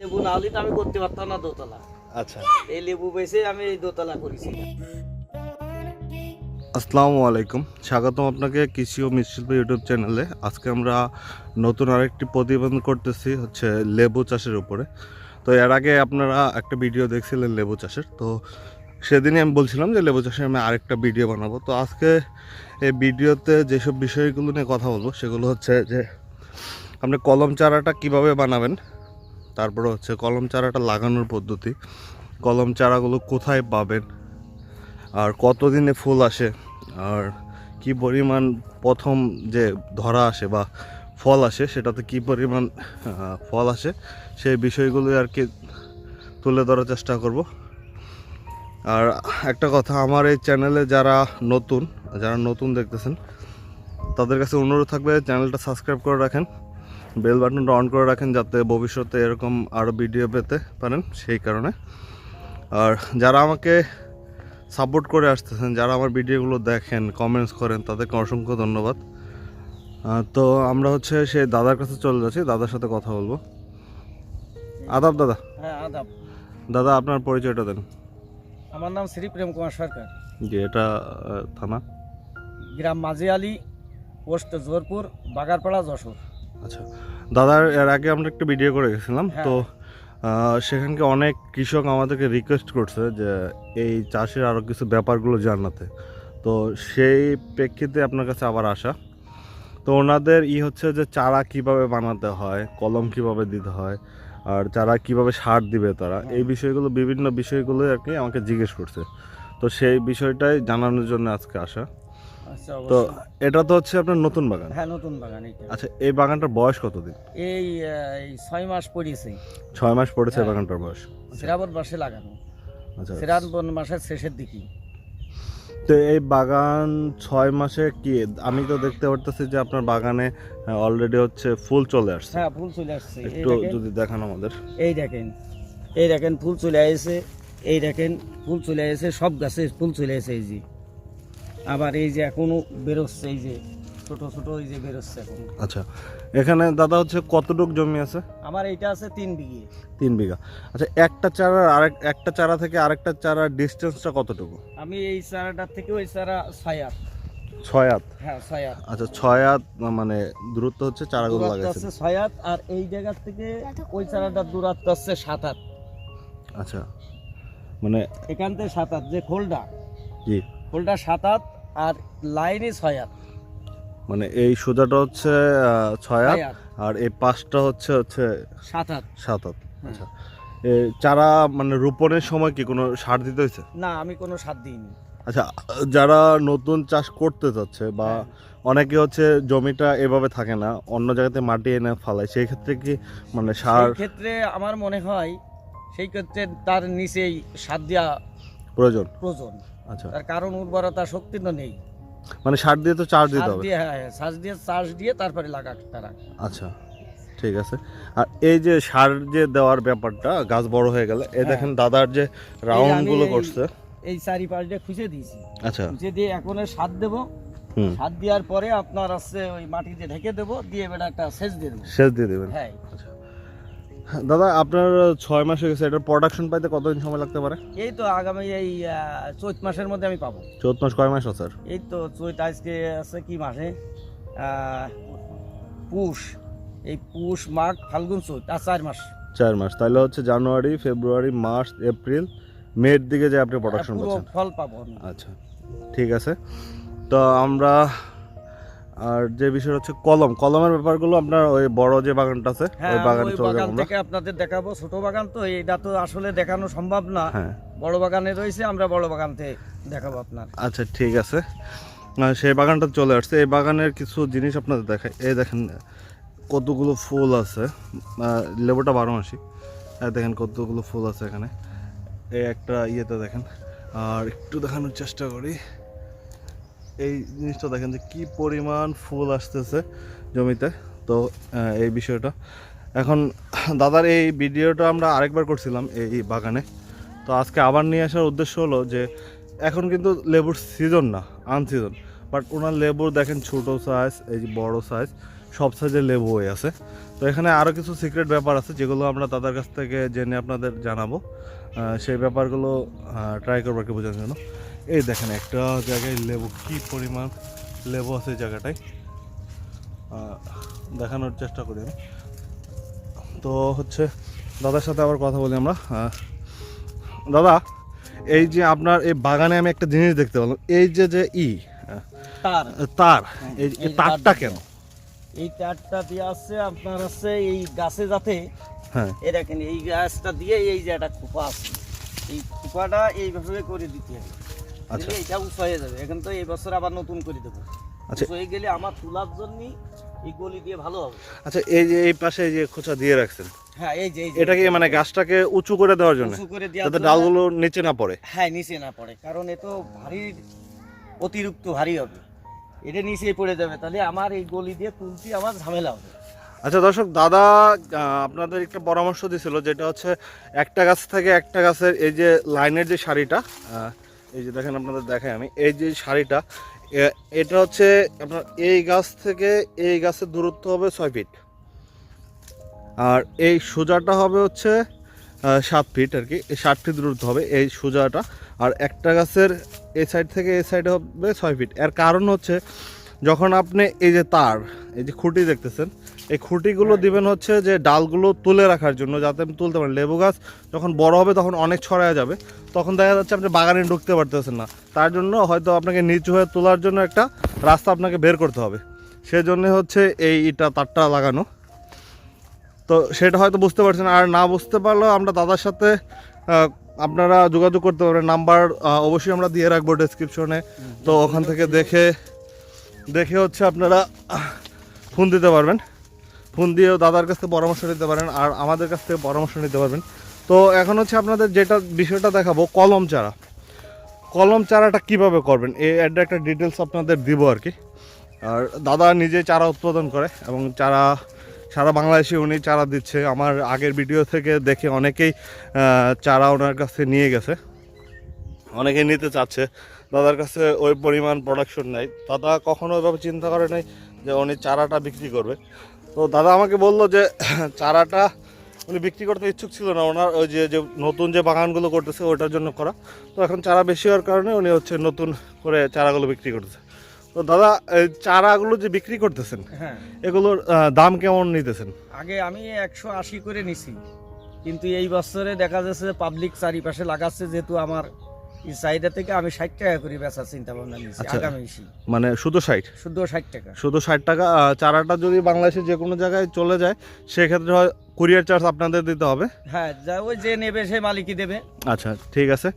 লেবু না হলে তো আমি করতে পারতাম না দোতলা। আচ্ছা। এই লেবু বেছে আমি দোতলা করেছি। আসসালামু আলাইকুম। স্বাগতম আপনাকে কৃষি ও মৃৎশিল্প ইউটিউব চ্যানেলে। আজকে আমরা নতুন আরেকটি প্রতিবেদন করতেছি হচ্ছে লেবু চাষের উপরে। তো এর আগে আপনারা একটা ভিডিও দেখছিলেন লেবু চাষের। তো সেদিনই আমি বলছিলাম যে লেবু চাষের আমি আরেকটা ভিডিও বানাবো। তো আজকে এই ভিডিওতে যেসব বিষয়গুলো নিয়ে কথা বলব সেগুলো হচ্ছে যে আপনি কলম চারাটা কীভাবে বানাবেন তারপরে হচ্ছে কলম চারাটা লাগানোর পদ্ধতি। কলম চারাগুলো কোথায় পাবেন? আর কতদিনে ফুল আসে? আর কি পরিমাণ প্রথম যে ধরা আসে বা ফল আসে, সেটাতে কি পরিমাণ ফল আসে, সেই বিষয়গুলোই আর কি তুলে ধরার চেষ্টা করব। আর একটা কথা, আমার এই চ্যানেলে যারা নতুন যারা নতুন দেখতেছেন, তাদের কাছে অনুরোধ থাকবে, চ্যানেলটা সাবস্ক্রাইব করে রাখেন। বেল বাটনটা অন করে রাখেন যাতে ভবিষ্যতে এরকম আরও ভিডিও পেতে পারেন সেই কারণে। আর যারা আমাকে সাপোর্ট করে আসতেছেন যারা আমার ভিডিওগুলো দেখেন কমেন্টস করেন তাদেরকে অসংখ্য ধন্যবাদ। তো আমরা হচ্ছে সেই দাদার কাছে চলে যাচ্ছি দাদার সাথে কথা বলব। আদাব দাদা। হ্যাঁ আদাব। দাদা আপনার পরিচয়টা দেন। আমার নাম শ্রী প্রেম কুমার সরকার। যে এটা থানা? গ্রাম মাঝি আলী পোস্ট জোরপুর বাগারপাড়া যশোর। আচ্ছা দাদার এর আগে আমরা একটা ভিডিও করে গেছিলাম হ্যাঁ। তো সেখানকে অনেক কৃষক আমাদেরকে রিকোয়েস্ট করছে যে এই চাষের আরও কিছু ব্যাপারগুলো জানাতে। তো সেই প্রেক্ষিতে আপনার কাছে আবার আসা। তো ওনাদের ই হচ্ছে যে চারা কীভাবে বানাতে হয় কলম কীভাবে দিতে হয় আর চারা কীভাবে সার দিবে তারা এই বিষয়গুলো বিভিন্ন বিষয়গুলো আর কি আমাকে জিজ্ঞেস করছে। তো সেই বিষয়টাই জানানোর জন্য আজকে আসা। তো এটা তো হচ্ছে আপনার নতুন বাগান? হ্যাঁ নতুন বাগান এটা আচ্ছা এই বাগানটার বয়স কতদিন? এই ছয় মাস পড়িয়েছে। ছয় মাস পড়েছে। বাগানটার বয়স। শ্রাবণ মাসে লাগানো। আচ্ছা শ্রাবণ মাসের শেষের দিকে তো এই বাগান ছয় মাসে কি আমি তো দেখতে পারতেছি যে আপনার বাগানে অলরেডি হচ্ছে ফুল চলে আসছে। হ্যাঁ ফুল চলে আসছে। একটু যদি দেখান আমাদের। এই দেখেন। এই দেখেন ফুল চলে আসছে। এই দেখেন ফুল চলে আসছে সব গাছে ফুল চলে আসছে এই যে। আবার এই যে এখনও বেরোচ্ছে এই যে ছোট ছোট এই যে বেরোচ্ছে এখন। আচ্ছা এখানে দাদা হচ্ছে কতটুক জমি আছে? আমার এইটা আছে তিন বিঘে। তিন বিঘা। আচ্ছা একটা চারার আরেক একটা চারা থেকে আরেকটা চারার ডিস্টেন্সটা কতটুকু? আমি এই চারাটার থেকে ওই চারা ছয় ছয় হাত হ্যাঁ ছয় আচ্ছা ছয় হাত মানে দূরত্ব হচ্ছে চারাগুলো দূরত্ব লাগাইছে আছে ছয় আর এই থেকে ওই চারাটার দূরত্ব আছে সাত আচ্ছা মানে এখান থেকে সাত আট যে খোলটা। জি। খোলটা সাত আট আর লাইনে ছয় আট। মানে এই সোজাটা হচ্ছে ছয় হাত আর এই পাঁচটা হচ্ছে হচ্ছে সাত আট। সাত হাত আচ্ছা। এ চারা মানে রোপণের সময় কি কোনো সার দিতে হয়েছে? না আমি কোনো সার দিইনি। আচ্ছা যারা নতুন চাষ করতে যাচ্ছে বা হ্যাঁ। অনেকে হচ্ছে জমিটা এভাবে থাকে না অন্য জায়গাতে মাটি এনে ফালায় সেই ক্ষেত্রে কি মানে সার ক্ষেত্রে আমার মনে হয় সেই ক্ষেত্রে তার নিচেই সার দেওয়া প্রয়োজন? প্রয়োজন। আচ্ছা। তার কারণ উর্বরতা শক্তি তো নেই। মানে সার দিয়ে তো চার্জ দিতে হবে? দিয়ে হ্যাঁ হ্যাঁ, সার দিয়ে চার্জ দিয়ে তারপরে লাগাক তারা। আচ্ছা ঠিক আছে। আর এই যে সার যে দেওয়ার ব্যাপারটা গাছ বড় হয়ে গেলে এই হ্যাঁ। দেখেন দাদার যে রাউন্ডগুলো করছে। এই চারিপাশ দিয়ে খুঁজে দিয়েছি। আচ্ছা। খুঁজে দিয়ে এখন সার দেবো। সার দেওয়ার পরে আপনার আছে ওই মাটিতে ঢেকে দেবো দিয়ে এবার একটা সেচ দিয়ে দেবো। সেচ দিয়ে দেবেন। হ্যাঁ। আচ্ছা। দাদা আপনার ছয় মাস হয়ে গেছে এটার প্রোডাকশন পাইতে কতদিন সময় লাগতে পারে? এই তো আগামী এই চৈত মাসের মধ্যে আমি পাবো। চৈত মাস কয় মাস আছে? এই তো চৈত আজকে আছে কি মাসে? পুষ। এই পুষ মাঘ ফাল্গুন চৈত আর চার মাস। চার মাস। তাহলে হচ্ছে জানুয়ারি ফেব্রুয়ারি মার্চ এপ্রিল মের দিকে যে আপনি প্রোডাকশন পুরো ফল পাবো আচ্ছা ঠিক আছে। তো আমরা আর যে বিষয় হচ্ছে কলম কলমের ব্যাপারগুলো আপনার ওই বড় যে বাগানটা আছে হ্যাঁ ওই বাগানে চলে যাব আমরা। থেকে আপনাদের দেখাবো ছোট বাগান তো এটা তো আসলে দেখানো সম্ভব না। হ্যাঁ। বড় বাগানে রয়েছে আমরা বড় বাগান থেকে দেখাবো আপনার। আচ্ছা ঠিক আছে। সেই বাগানটা চলে আসছে। এই বাগানের কিছু জিনিস আপনাদের দেখাই। এই দেখেন কতগুলো ফুল আছে। লেবুটা বারো মাসি। দেখেন কতগুলো ফুল আছে এখানে। এই একটা ইয়েতে দেখেন। আর একটু দেখানোর চেষ্টা করি। এই জিনিসটা দেখেন যে কি পরিমাণ ফুল আসতেছে জমিতে। তো এই বিষয়টা। এখন, দাদার এই ভিডিওটা আমরা আরেকবার করছিলাম এই বাগানে। তো আজকে আবার নিয়ে আসার উদ্দেশ্য হলো যে, এখন কিন্তু লেবুর সিজন না আনসিজন বাট ওনার লেবুর দেখেন ছোট সাইজ এই যে বড় সাইজ সব সাইজের লেবু হয়ে আছে। তো এখানে আরও কিছু সিক্রেট ব্যাপার আছে যেগুলো আমরা তাদের কাছ থেকে জেনে আপনাদের জানাব। সেই ব্যাপারগুলো ট্রাই করব আর কি বোঝার জন্য। এই দেখেন একটা জায়গায় লেবু কি পরিমাণ লেবু আছে জায়গাটায়? দেখানোর চেষ্টা করি আমি। তো হচ্ছে দাদার সাথে আবার কথা বলি আমরা। দাদা এই যে আপনার এই বাগানে আমি একটা জিনিস দেখতে পেলাম এই যে যে ই তার। তার এই এই তারটা। কেন? এই তারটা দিয়ে আছে আপনার আছে এই গাছে যাতে হ্যাঁ। এই দেখেন এই গাছটা দিয়ে এই যে একটা খোপা আছে। এই খোপাটা এইভাবে করে দিতে হবে। দিলে এটা উঁচু হয়ে যাবে। এখন তো এই বছর আবার নতুন করে দেবো। আচ্ছা। হয়ে গেলে আমার তোলার জন্য এই গলি দিয়ে ভালো হবে। আচ্ছা এই যে এই পাশে এই যে খোঁচা দিয়ে রাখছেন হ্যাঁ এই যে যে। মানে গাছটাকে উঁচু করে দেওয়ার জন্য উঁচু করে দেওয়ার যাতে ডালগুলো নিচে না পড়ে। হ্যাঁ নিচে না পড়ে কারণ এ তো ভারী অতিরিক্ত ভারী হবে। এটা নিচেই পড়ে যাবে। তাহলে আমার এই গলি দিয়ে তুলতে আমার ঝামেলা হবে। আচ্ছা দর্শক দাদা আপনাদের একটা পরামর্শ দিছিল যেটা হচ্ছে একটা গাছ থেকে একটা গাছের এই যে লাইনের যে শাড়িটা এই যে দেখেন আপনাদের দেখাই আমি। এই যে শাড়িটা এটা হচ্ছে আপনার এই গাছ থেকে এই গাছের দূরত্ব হবে ছয় ফিট আর এই সোজাটা হবে হচ্ছে সাত ফিট আর কি। সাত ফিট দূরত্ব হবে এই সোজাটা। আর একটা গাছের এই সাইড থেকে এই সাইডে হবে ছয় ফিট এর কারণ হচ্ছে, যখন আপনি এই যে তার, এই যে খুঁটি দেখতেছেন এই খুঁটিগুলো দিবেন হচ্ছে যে ডালগুলো তুলে রাখার জন্য, যাতে আপনি তুলতে পারেন লেবু গাছ যখন বড় হবে তখন অনেক ছড়ায় যাবে, তখন দেখা যাচ্ছে আপনি বাগানে ঢুকতে পারতেছেন না। তার জন্য হয়তো আপনাকে নিচু হয়ে তোলার জন্য একটা রাস্তা আপনাকে বের করতে হবে। সেজন্য হচ্ছে এই ইটা তারটা লাগানো। তো সেটা হয়তো বুঝতে পারছেন, আর না বুঝতে পারলেও আমরা দাদার সাথে আপনারা যোগাযোগ করতে পারেন নাম্বার অবশ্যই আমরা দিয়ে রাখব ডেসক্রিপশনে তো ওখান থেকে দেখে দেখে হচ্ছে আপনারা ফোন দিতে পারবেন। ফোন দিয়েও দাদার কাছ থেকে পরামর্শ নিতে পারেন আর আমাদের কাছ থেকে পরামর্শ নিতে পারবেন। তো এখন হচ্ছে আপনাদের যেটা বিষয়টা দেখাবো, কলম চারা। কলম চারাটা কীভাবে করবেন? এই একটা একটা ডিটেলস আপনাদের দিব আর কি। আর দাদা নিজে চারা উৎপাদন করে এবং চারা, সারা বাংলাদেশে উনি চারা দিচ্ছে। আমার আগের ভিডিও থেকে দেখে অনেকেই চারা ওনার কাছে নিয়ে গেছে। অনেকে নিতে চাচ্ছে। দাদার কাছে ওই পরিমাণ প্রোডাকশন নাই। দাদা কখনো ওইভাবে চিন্তা করে নাই যে উনি চারাটা বিক্রি করবে। তো দাদা আমাকে বলল যে চারাটা উনি বিক্রি করতে ইচ্ছুক ছিল না। ওনার ওই যে যে নতুন যে বাগানগুলো করতেছে ওটার জন্য করা। তো এখন চারা বেশি হওয়ার কারণে উনি হচ্ছে নতুন করে চারাগুলো বিক্রি করতেছে। তো দাদা এই চারাগুলো যে বিক্রি করতেছেন হ্যাঁ। এগুলোর দাম কেমন নিতেছেন? আগে আমি একশো আশি করে নিছি। কিন্তু এই বছরে দেখা যাচ্ছে পাবলিক চারিপাশে লাগাচ্ছে যেহেতু আমার এই চাহিদা থেকে আমি ষাট টাকা করে বেচার চিন্তা ভাবনা নিয়েছি আচ্ছা। আগামী মানে শুধু ষাট? শুধু ষাট টাকা। শুধু ষাট টাকা চারাটা যদি বাংলাদেশে যে কোনো জায়গায় চলে যায় সেক্ষেত্রে হয় কুরিয়ার চার্জ আপনাদের দিতে হবে? হ্যাঁ যা ওই যে নেবে সে মালিকই দেবে। আচ্ছা ঠিক আছে।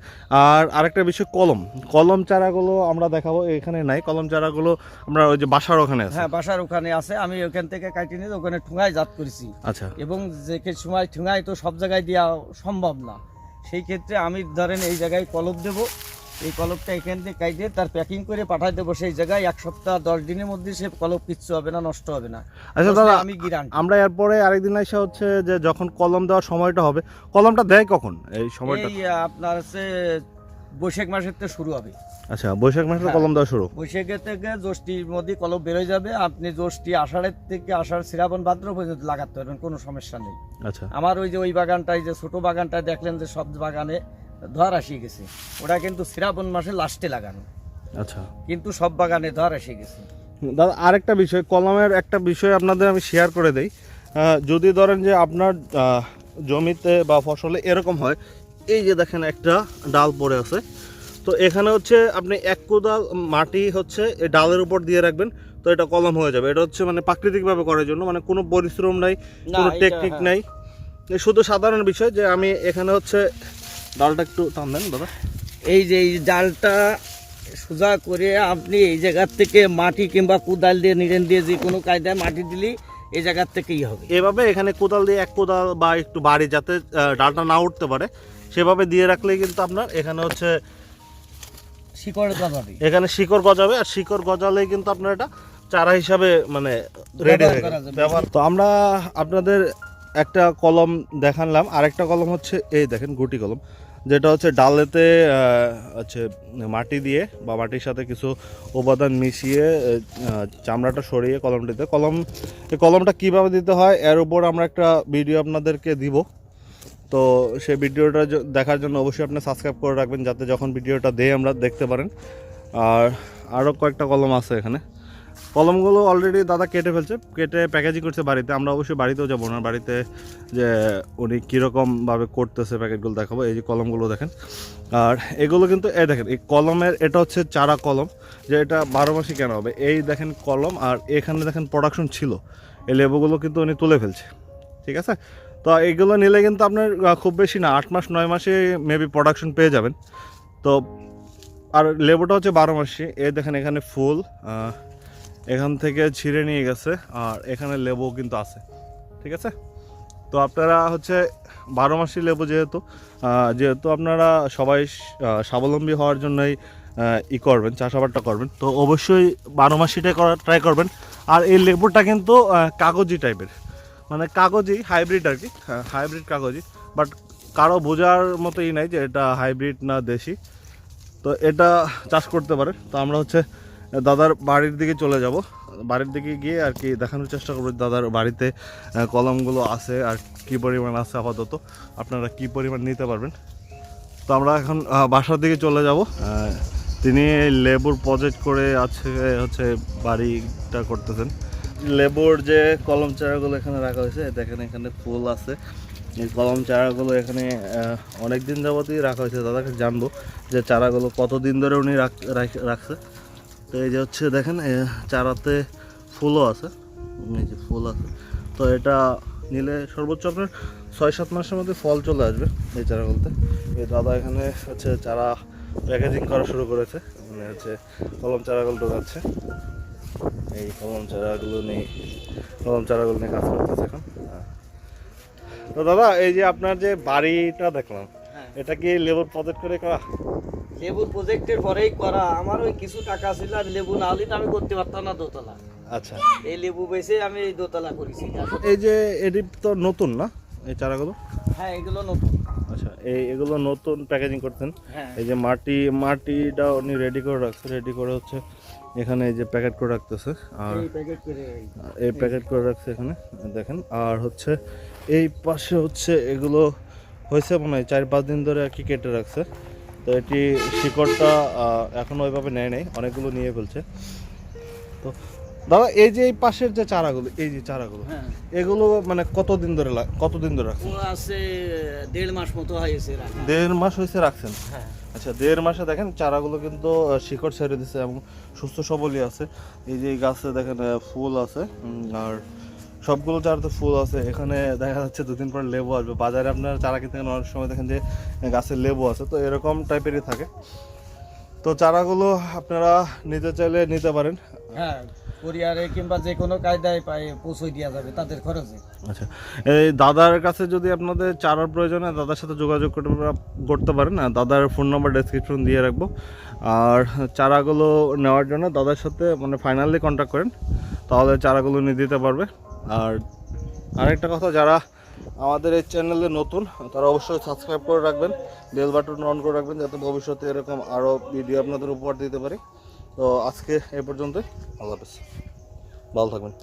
আর আরেকটা বিষয় কলম। কলম চারাগুলো আমরা দেখাবো এখানে নাই। কলম চারাগুলো আমরা ওই যে বাসার ওখানে আছে। হ্যাঁ বাসার ওখানে আছে। আমি ওখান থেকে কাটিয়ে নিয়ে ওখানে ঠুঙায় জাত করেছি। আচ্ছা। এবং যে সময় ঠুঙায় তো সব জায়গায় দেওয়া সম্ভব না। সেই ক্ষেত্রে আমি ধরেন এই জায়গায় কলপ দেব। এই কলপটা এখান থেকে কাইটে তার প্যাকিং করে পাঠাই দেবো। সেই জায়গায় এক সপ্তাহ দশ দিনের মধ্যে সে কলপ কিচ্ছু হবে না নষ্ট হবে না। আচ্ছা দাদা আমি গিরান আমরা এরপরে আরেকদিন এসে হচ্ছে যে যখন কলম দেওয়ার সময়টা হবে কলমটা দেয় কখন? এই সময়টা আপনার হচ্ছে বৈশাখ মাসের থেকে শুরু হবে। আচ্ছা বৈশাখ মাসে হ্যাঁ। কলম দেওয়া শুরু? বৈশাখের থেকে জ্যৈষ্ঠীর মধ্যে কলম বেরোয় যাবে। আপনি জ্যৈষ্ঠী আষাঢ়ের থেকে আষাঢ় শ্রাবণ ভাদ্র পর্যন্ত লাগাতে পারবেন কোনো সমস্যা নেই। আচ্ছা। আমার ওই যে ওই বাগানটাই যে ছোট বাগানটা দেখলেন যে সব বাগানে ধর আসিয়ে গেছে। ওটা কিন্তু শ্রাবণ মাসে লাস্টে লাগানো। আচ্ছা। কিন্তু সব বাগানে ধর এসে গেছে। দাদা আরেকটা বিষয় কলমের একটা বিষয় আপনাদের আমি শেয়ার করে দেই। যদি ধরেন যে আপনার জমিতে বা ফসলে এরকম হয় এই যে দেখেন একটা ডাল পড়ে আছে। তো এখানে হচ্ছে আপনি এক কোদাল মাটি হচ্ছে এই ডালের উপর দিয়ে রাখবেন তো এটা কলম হয়ে যাবে। এটা হচ্ছে মানে প্রাকৃতিকভাবে করার জন্য মানে কোনো পরিশ্রম নাই কোনো টেকনিক হ্যাঁ। নাই। শুধু সাধারণ বিষয় যে আমি এখানে হচ্ছে ডালটা একটু টান দেন দাদা। এই যে এই ডালটা সোজা করে আপনি এই জায়গার থেকে মাটি কিংবা কোদাল দিয়ে নিরেন দিয়ে যে কোনো কায়দায় মাটি দিলে এই জায়গার থেকেই হবে। এভাবে এখানে কোদাল দিয়ে এক কোদাল বা একটু বাড়ি যাতে ডালটা না উঠতে পারে সেভাবে দিয়ে রাখলেই কিন্তু আপনার এখানে হচ্ছে শিকড় গজাবে। এখানে শিকড় গজাবে আর শিকড় গজালেই কিন্তু আপনার এটা চারা হিসাবে মানে রেডি হয়ে। ব্যবহার তো আমরা আপনাদের একটা কলম দেখালাম আরেকটা কলম হচ্ছে এই দেখেন গুটি কলম। যেটা হচ্ছে ডালেতে হচ্ছে মাটি দিয়ে বা মাটির সাথে কিছু উপাদান মিশিয়ে চামড়াটা সরিয়ে কলমটিতে কলম, এই কলমটা কীভাবে দিতে হয়, এর উপর আমরা একটা ভিডিও আপনাদেরকে দিব। তো সেই ভিডিওটা দেখার জন্য অবশ্যই আপনি সাবস্ক্রাইব করে রাখবেন, যাতে যখন ভিডিওটা দেই আমরা দেখতে পারেন। আর আরও কয়েকটা কলম আছে এখানে। কলমগুলো অলরেডি দাদা কেটে ফেলছে, কেটে প্যাকেজিং করছে বাড়িতে। আমরা অবশ্যই বাড়িতেও যাব ওনার বাড়িতে যে উনি কীরকমভাবে করতেছে প্যাকেটগুলো দেখাবো, এই যে কলমগুলো দেখেন। আর এগুলো কিন্তু এ দেখেন, এই কলমের, এটা হচ্ছে চারা কলম, যে এটা বারো মাসই কেন হবে। এই দেখেন কলম, আর এখানে দেখেন প্রোডাকশন ছিল। এই লেবুগুলো কিন্তু উনি তুলে ফেলছে, ঠিক আছে? তো এইগুলো নিলে কিন্তু আপনার খুব বেশি না, আট মাস, নয় মাসে মেবি প্রোডাকশন পেয়ে যাবেন। তো, আর লেবুটা হচ্ছে বারো মাসি। এই দেখেন এখানে ফুল এখান থেকে ছিঁড়ে নিয়ে গেছে, আর এখানে লেবু কিন্তু আছে, ঠিক আছে? তো আপনারা হচ্ছে বারো মাসি লেবু যেহেতু যেহেতু আপনারা সবাই স্বাবলম্বী হওয়ার জন্যই ই করবেন, চাষাবাদটা করবেন, তো অবশ্যই বারো মাসিটাই করার ট্রাই করবেন। আর এই লেবুটা কিন্তু কাগজি টাইপের মানে কাগজি হাইব্রিড আর কি হাইব্রিড কাগজি বাট কারও বোঝার মতো ই নাই যে এটা হাইব্রিড না দেশি। তো এটা চাষ করতে পারে তো আমরা হচ্ছে দাদার বাড়ির দিকে চলে যাব। বাড়ির দিকে গিয়ে আর কি দেখানোর চেষ্টা করব দাদার বাড়িতে কলমগুলো আছে আর কি পরিমাণ আছে আপাতত। আপনারা কি পরিমাণ নিতে পারবেন? তো আমরা এখন বাসার দিকে চলে যাব। তিনি লেবুর প্রজেক্ট করে আছে, হচ্ছে বাড়িটা করতেছেন। লেবুর যে কলম চারাগুলো এখানে রাখা হয়েছে, দেখেন এখানে ফুল আছে। এই কলম চারাগুলো এখানে অনেক দিন যাবতই রাখা হয়েছে। দাদাকে জানব যে চারাগুলো কতদিন ধরে উনি রাখ- রাখ- রাখছে। তো এই যে হচ্ছে দেখেন চারাতে ফুলও আছে এই যে ফুল আছে। তো এটা নিলে সর্বোচ্চ আপনার ছয় সাত মাসের মধ্যে ফল চলে আসবে এই চারাগুলোতে এই দাদা এখানে হচ্ছে চারা প্যাকেজিং করা শুরু করেছে মানে হচ্ছে কলম চারাগুলো ঢোকাচ্ছে। এই কলম চারাগুলো নিয়ে, কলম চারাগুলো নিয়ে কাজ করতেছে এখন। তো দাদা, এই যে আপনার যে বাড়িটা দেখলাম এটা কি লেবুর প্রজেক্ট করে করা? লেবুর প্রজেক্টের পরেই করা। আমার ওই কিছু টাকা ছিল আর লেবু না হলে তো আমি করতে পারতাম না দোতলা। আচ্ছা। এই লেবু বেচে আমি এই দোতলা করেছি। এই যে এটি তো নতুন না? এই চারাগুলো? হ্যাঁ এগুলো নতুন। আচ্ছা এই এগুলো নতুন প্যাকেজিং করতেন? হ্যাঁ। এই যে মাটি মাটিটা উনি রেডি করে রাখছে রেডি করে হচ্ছে এখানে এই যে প্যাকেট করে রাখতেছে। আর এই প্যাকেট করে এই। প্যাকেট করে রাখছে এখানে দেখেন। আর হচ্ছে এই পাশে হচ্ছে এগুলো হয়েছে মনে হয় চার পাঁচ দিন ধরে আর কি কেটে রাখছে। তো এটি শিকড়টা আহ, এখনও ওইভাবে নেয় নাই অনেকগুলো নিয়ে ফেলছে। তো দাদা এই যে এই পাশের যে চারাগুলো এই যে চারাগুলো হ্যাঁ। এগুলো মানে কতদিন ধরে কতদিন ধরে রাখছেন? আছে দেড় মাস মতো হয়েছে দেড় মাস হয়েছে রাখছেন? হ্যাঁ। আচ্ছা দেড় মাসে দেখেন চারাগুলো কিন্তু শিকড় ছেড়ে দিছে এবং সুস্থ সবলই আছে। এই যে এই গাছে দেখেন ফুল আছে আর সবগুলো চারা তো ফুল আছে। এখানে দেখা যাচ্ছে দুদিন পর লেবু আসবে। বাজারে আপনার চারা কিনতে গেলে অনেক সময় দেখেন যে গাছের লেবু আছে। তো এরকম টাইপেরই থাকে। তো চারাগুলো আপনারা নিতে চাইলে নিতে পারেন। হ্যাঁ কোরিয়ারে কিংবা যে কোনো কায়দায় পৌঁছে দেওয়া যাবে তাদের খরচে। আচ্ছা। এই দাদার কাছে যদি আপনাদের চারার প্রয়োজন হয় দাদার সাথে যোগাযোগ করতে পারেন। দাদার ফোন নাম্বার ডেসক্রিপশন দিয়ে রাখব। আর চারাগুলো নেওয়ার জন্য দাদার সাথে মানে ফাইনালি কন্ট্যাক্ট করেন। তাহলে চারাগুলো নিয়ে দিতে পারবে। আর আরেকটা কথা, যারা আমাদের এই চ্যানেলে নতুন, তারা অবশ্যই সাবস্ক্রাইব করে রাখবেন বেল বাটন অন করে রাখবেন, যাতে ভবিষ্যতে এরকম আরও ভিডিও আপনাদের উপহার দিতে পারি। তো আজকে এ পর্যন্তই, আল্লাহ হাফেজ। ভালো থাকবেন।